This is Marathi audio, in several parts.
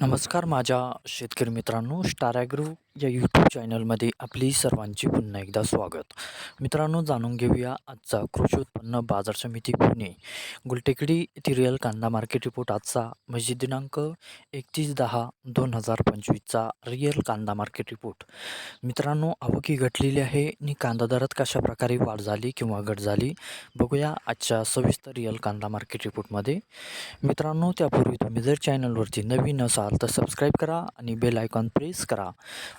नमस्कार माझ्या शेतकरी मित्रांनो स्टार ॲग्रो या यूट्यूब चॅनलमध्ये आपली सर्वांची पुन्हा एकदा स्वागत. मित्रांनो जाणून घेऊया आजचा कृषी उत्पन्न बाजार समिती पुणे. गुलटेकडी येथील रिअल कांदा मार्केट रिपोर्ट आजचा. म्हणजे दिनांक एकतीस दहा दोन हजार पंचवीसचा रिअल कांदा मार्केट रिपोर्ट मित्रांनो आवकी घटलेली आहे आणि कांदा दरात कशा प्रकारे वाढ झाली किंवा घट झाली बघूया आजच्या सविस्तर रिअल कांदा मार्केट रिपोर्टमध्ये मित्रांनो त्यापूर्वी तुम्ही जर चॅनलवरती नवीन असाल तर सबस्क्राईब करा आणि बेल आयकॉन प्रेस करा.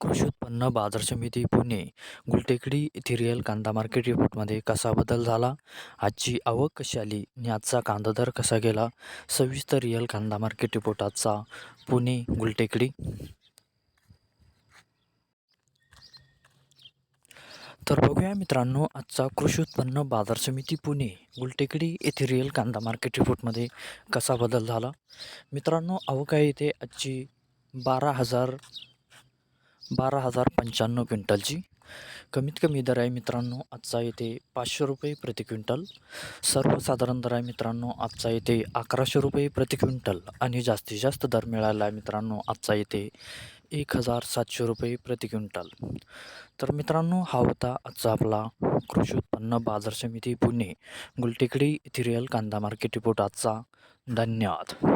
कृषी उत्पन्न बाजार समिती पुणे गुलटेकडी इथिरियल कांदा मार्केट रिपोर्टमध्ये कसा बदल झाला? आजची आवक कशी आली? आणि आजचा कांदा दर कसा गेला? सविस्तर रिअल कांदा मार्केट रिपोर्ट आजचा पुणे गुलटेकडी. तर बघूया मित्रांनो आजचा कृषी उत्पन्न बाजार समिती पुणे गुलटेकडी येथे रिअल कांदा मार्केट रिपोर्टमध्ये कसा बदल झाला? मित्रांनो आवक आहे इथे आजची बारा हजार बारा हजार पंच्याण्णव क्विंटलची. कमीत कमी दर आहे मित्रांनो आजचा येथे पाचशे रुपये प्रति क्विंटल. सर्वसाधारण दर आहे मित्रांनो आजचा येथे अकराशे रुपये प्रति क्विंटल. आणि जास्तीत जास्त दर मिळाला आहे मित्रांनो आजचा येथे एक हजार सातशे रुपये प्रति क्विंटल. तर मित्रांनो हा होता आजचा आपला कृषी उत्पन्न बाजार समिती पुणे गुलटेकडी इथिरियल कांदा मार्केट रिपोर्ट आजचा. धन्यवाद.